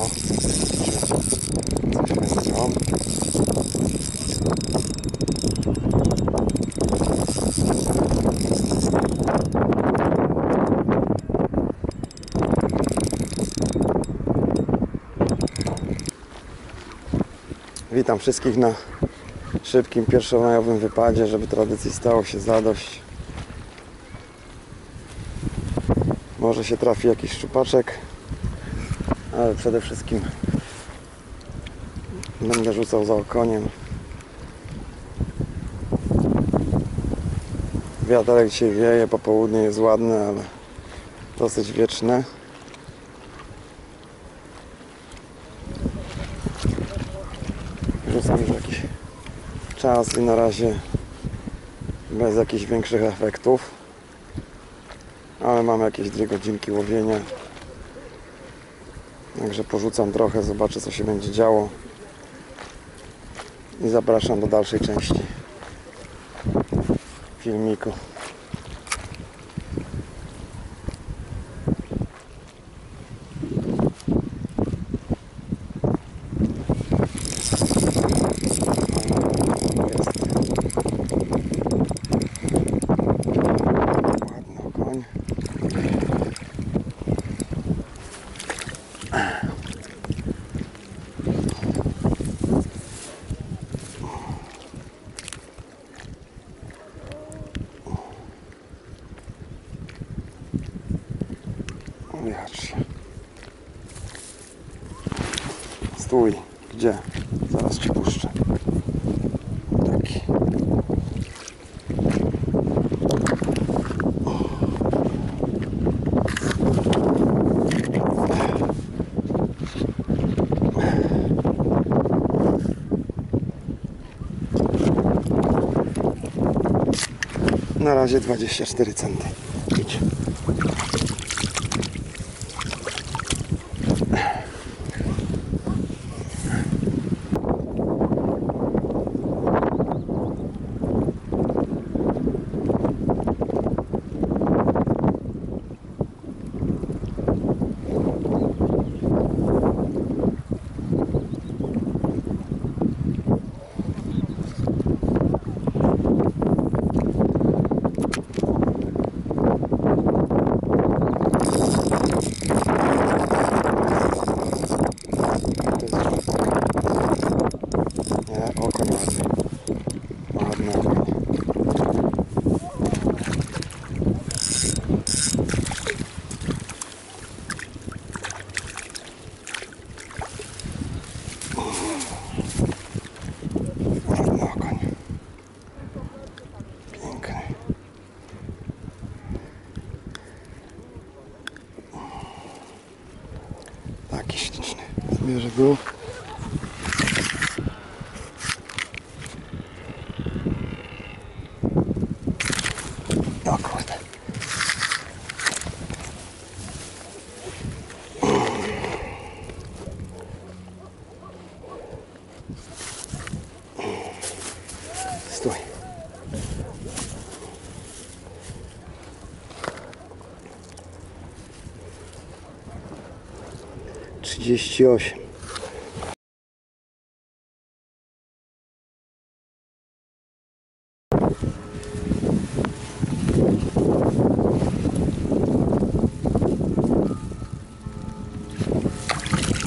O, czy coś będzie. Witam wszystkich na szybkim pierwszomajowym wypadzie, żeby tradycji stało się zadość. Może się trafi jakiś szczupaczek, ale przede wszystkim będę rzucał za okoniem. Wiaterek dzisiaj wieje, popołudnie jest ładne, ale dosyć wieczne. Rzucam już jakiś czas i na razie bez jakichś większych efektów. Ale mam jakieś dwie godzinki łowienia. Także porzucam trochę, zobaczę co się będzie działo. I zapraszam do dalszej części filmiku. Ładny koń. Ujacz się. Stój. Gdzie? Zaraz ci puszczę. Taki. Na razie 24 centy. Idź. Nie, oko ładny. Ładny okoń. Ładny okoń. Piękny. Taki był. O kurde. Stój. Trzydzieści osiem.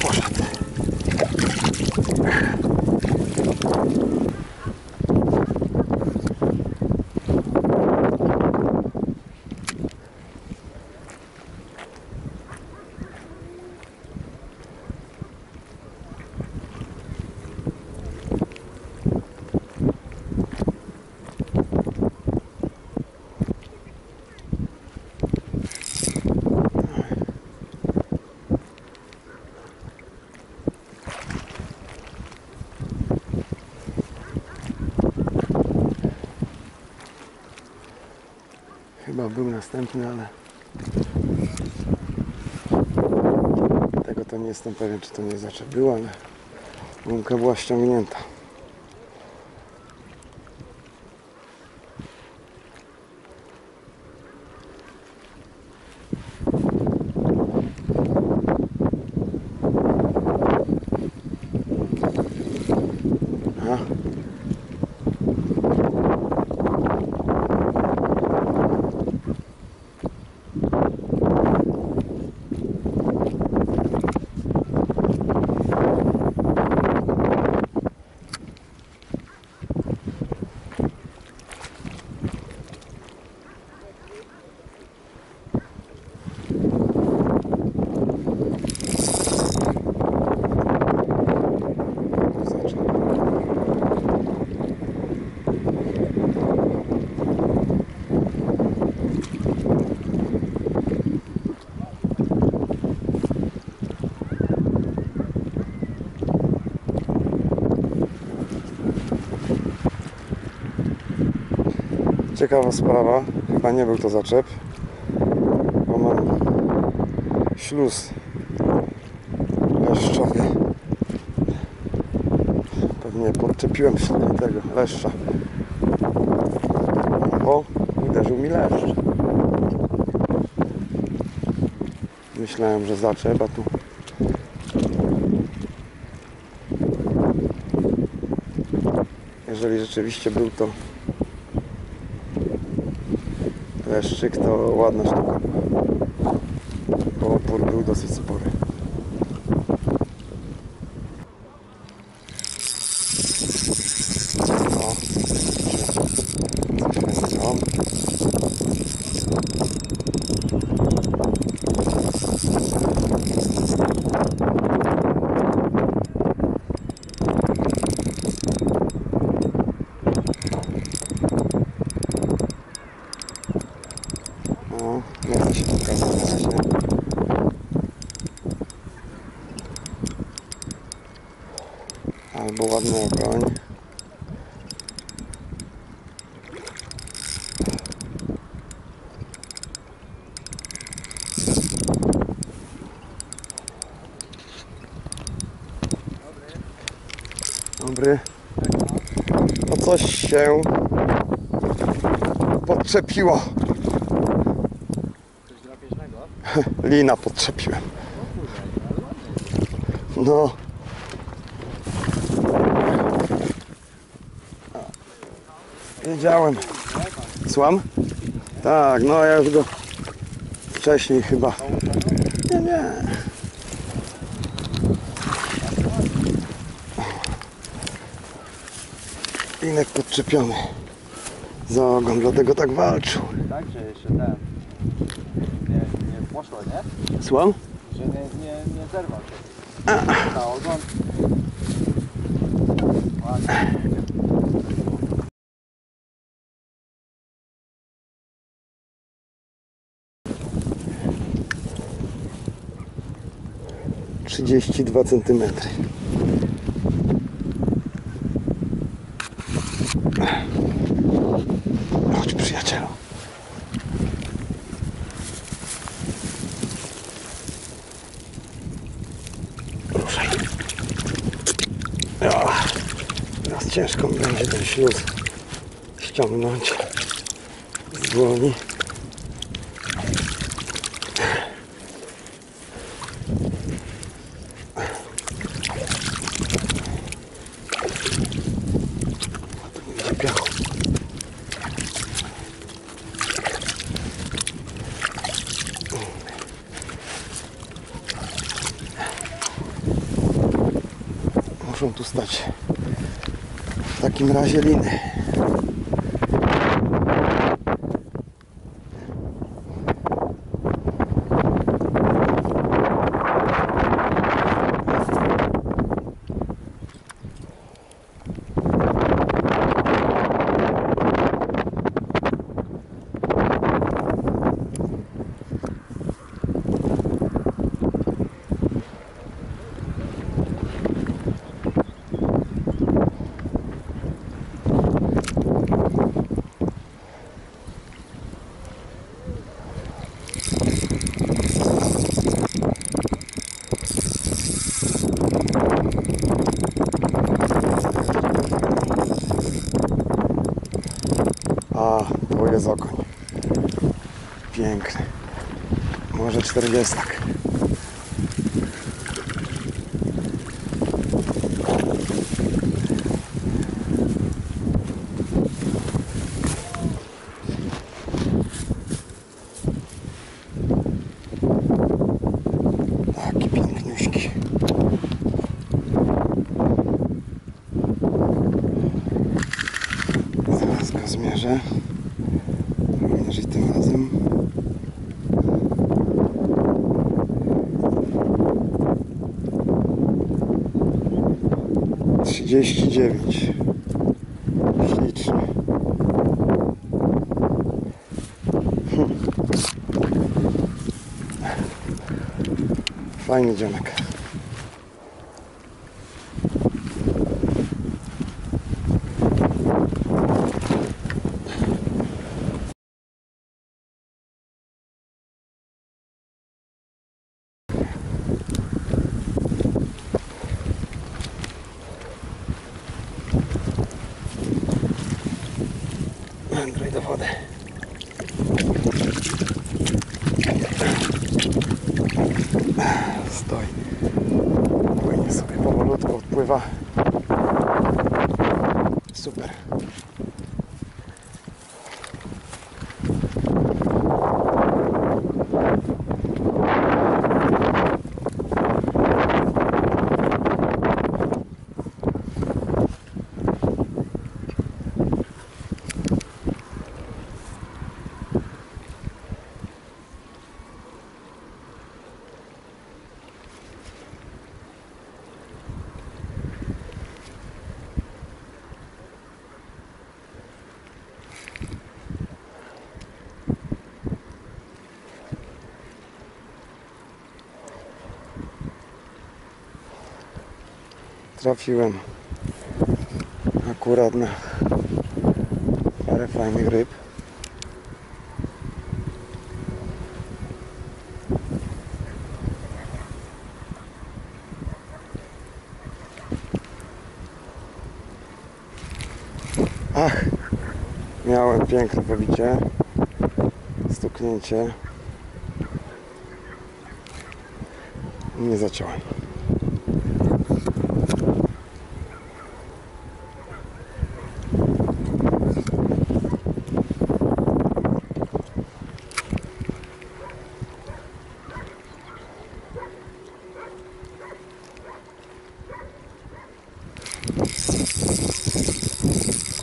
Poszedł. Chyba był następny, ale tego to nie jestem pewien, czy to nie zaczep był, ale gumka była ściągnięta. Ciekawa sprawa. Chyba nie był to zaczep. Bo mam śluz leszczowy. Pewnie podczepiłem do tego leszcza. O, uderzył mi leszcz. Myślałem, że zaczep, a tu jeżeli rzeczywiście był to leszczyk, to ładna sztuka. Bo opór był dosyć spory. O, zakręcam. O, nie chcę się pokazać na razie. Albo ładny ogoń. Dobry. No coś się podczepiło. Coś drapieżnego? Lina podczepiłem. No. Wiedziałem. Słucham? Tak, no ja już go wcześniej chyba. Nie, nie. Linek podczepiony za ogon, dlatego tak walczył. Tak, że jeszcze ten. Nie, nie poszło, nie? Słucham? Że nie, nie, nie zerwał się. Na ogon. Trzydzieści dwa centymetry. Chodź przyjacielu. Ruszaj. O, teraz ciężko będzie ten śluz ściągnąć z dłoni. Tu nie będzie piachu. Muszą tu stać w takim razie liny. A, to jest okoń. Piękny. Może czterdziestak. Hangi cana? Trafiłem akurat na parę fajnych ryb. Ach, miałem piękne pobicie, stuknięcie. Nie zaciąłem.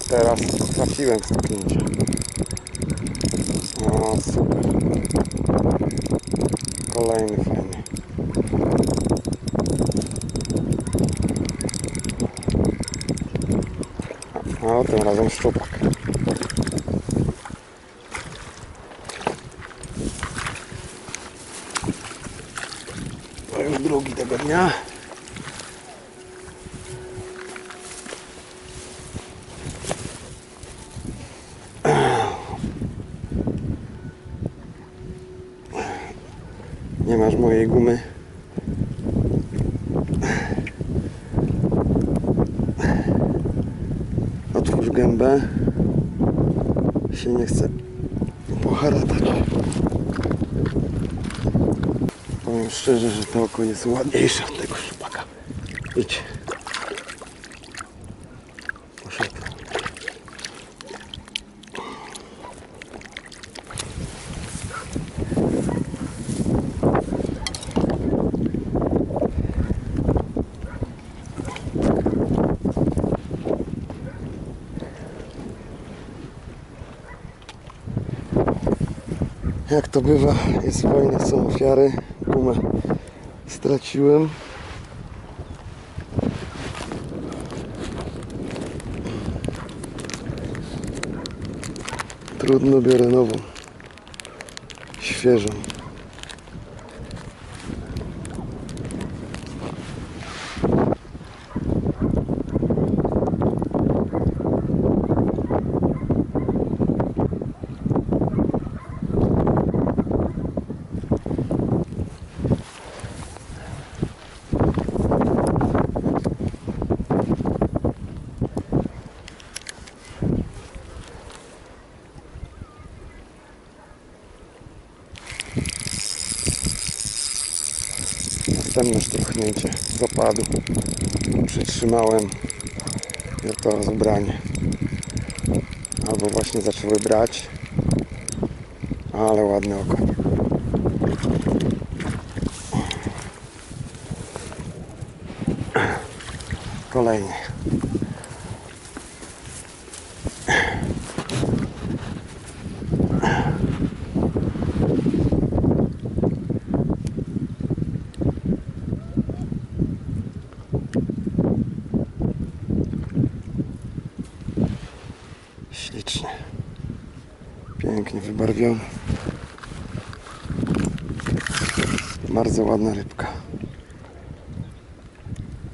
Teraz trafiłem w stuknięcie. O, super. Kolejny fajny. A, a tym razem szczupak. To już drugi tego dnia. Nie masz mojej gumy. Otwórz gębę. Się nie chce poharatać. Powiem szczerze, że to oko jest ładniejsze od tego szpaka. Idź. Poszedł. Jak to bywa, jest wojna, są ofiary. Gumę straciłem. Trudno, biorę nową. Świeżą. Następne szturchnięcie z opadu. Przytrzymałem to rozbranie. Albo właśnie zaczęły brać. Ale ładny okoń. Kolejny. Pięknie wybarwiony. Bardzo ładna rybka.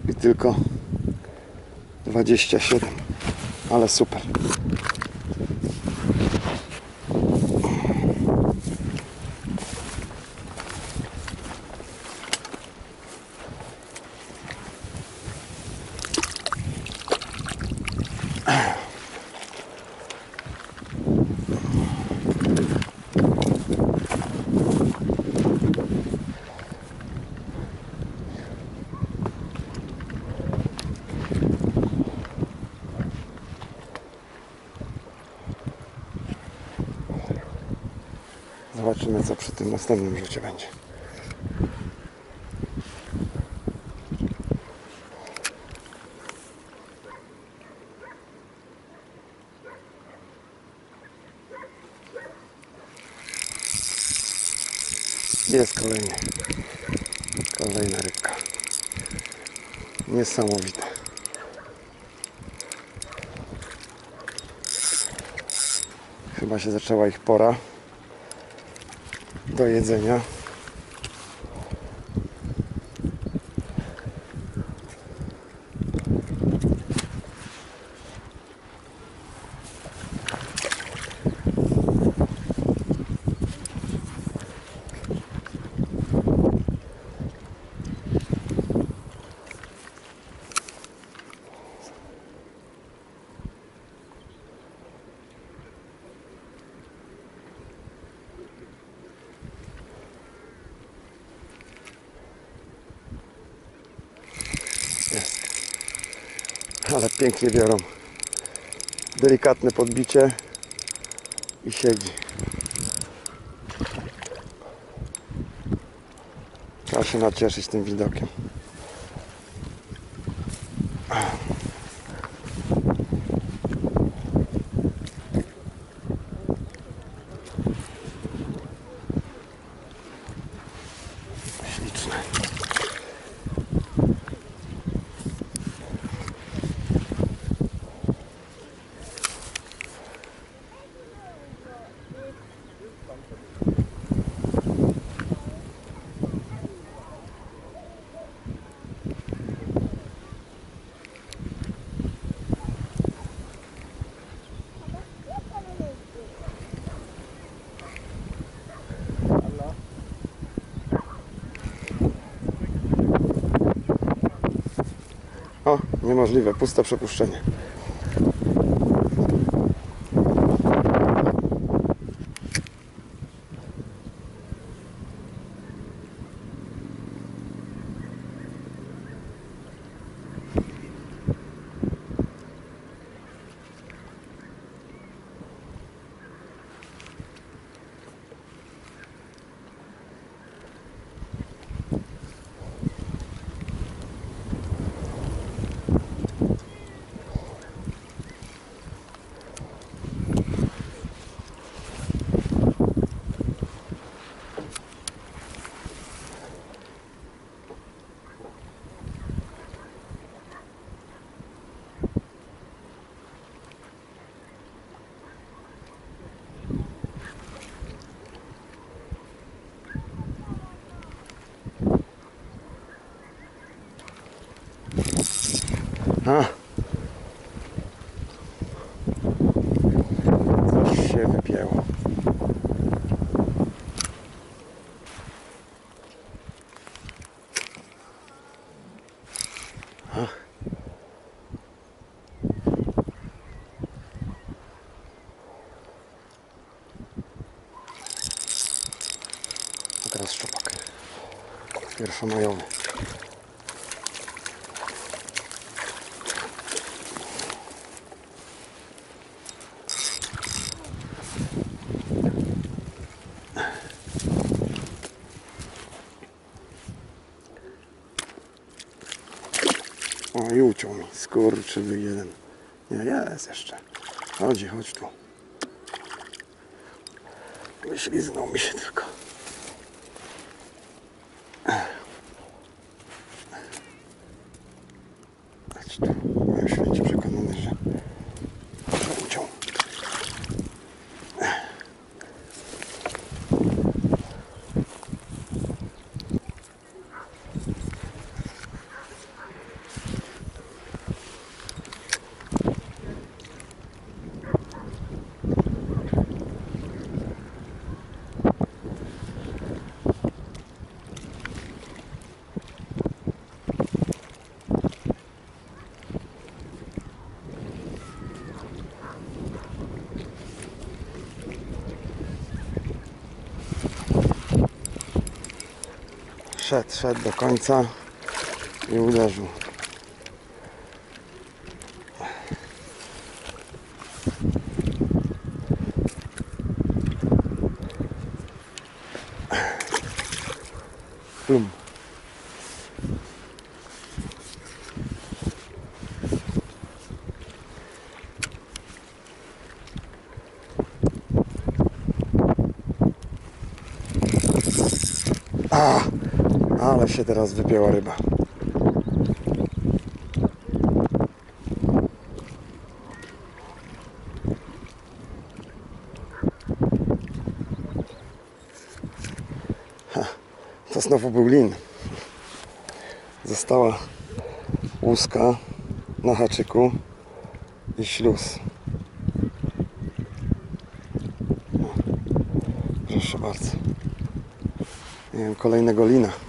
I tylko 27. Ale super. Co przy tym następnym rzucie będzie. Jest kolejny. Kolejna rybka. Niesamowite. Chyba się zaczęła ich pora do jedzenia. Pięknie biorą. Delikatne podbicie i siedzi. Trzeba się nacieszyć tym widokiem. O, niemożliwe, puste przepuszczenie. A. Coś się wypięło. A. A teraz szczupak. Pierwszomajowy. O, i uciął mi. Skurczywy jeden. Nie, jest jeszcze. Chodzi, chodź tu. Wyśliznął mi się tylko. Chodź tu. Byłem święcie przekonany, że, że uciął. Szedł, szedł do końca i uderzył. Plum. A, ale się teraz wypięła ryba. Ha, To znowu był lin. Została łuska na haczyku i śluz. Proszę bardzo. Nie wiem, kolejnego lina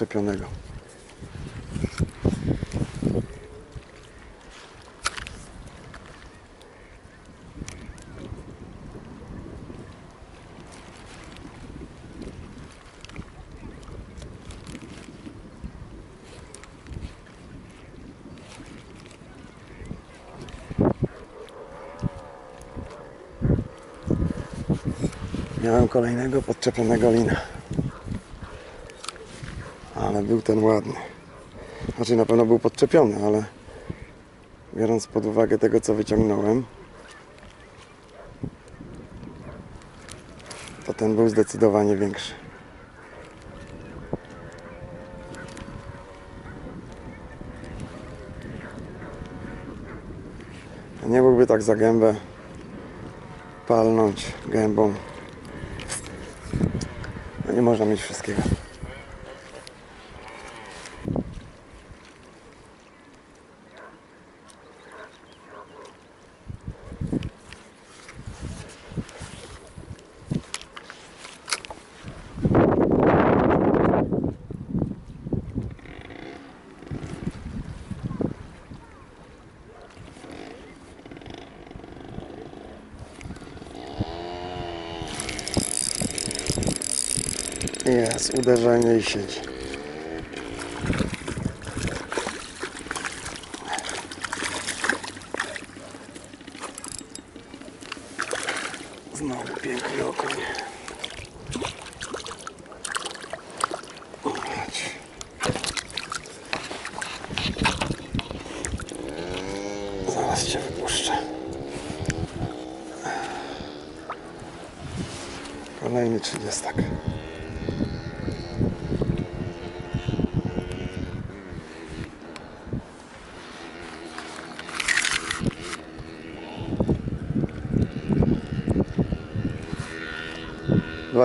podczepionego. Miałem kolejnego podczepionego lina. Był ten ładny. Znaczy na pewno był podczepiony, ale biorąc pod uwagę tego co wyciągnąłem, to ten był zdecydowanie większy. Nie mógłby tak za gębę palnąć gębą. No nie można mieć wszystkiego. Jest, uderzenie i siedzi.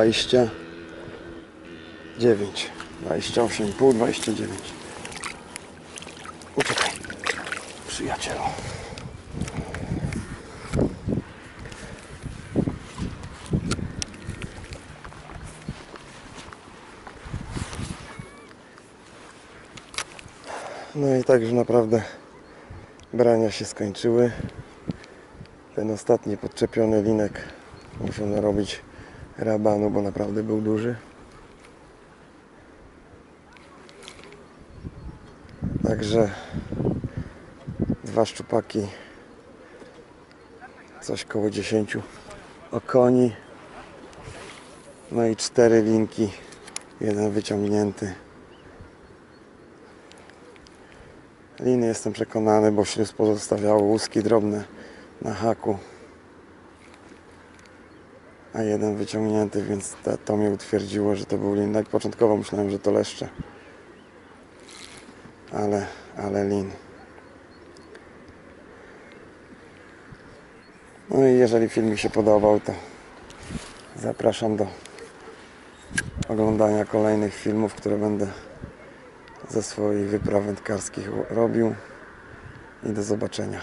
29, 28, pół 29. Uciekaj, przyjacielu. No i tak już naprawdę brania się skończyły. Ten ostatni podczepiony linek muszę narobić rabanu, bo naprawdę był duży. Także dwa szczupaki, coś koło 10 okoni, no i cztery linki, jeden wyciągnięty. Liny jestem przekonany, bo śluz pozostawiało łuski drobne na haku a jeden wyciągnięty, więc to, to mnie utwierdziło, że to był lin. Tak początkowo myślałem, że to leszcze, ale, ale lin. No i jeżeli film mi się podobał, to zapraszam do oglądania kolejnych filmów, które będę ze swoich wypraw wędkarskich robił i do zobaczenia.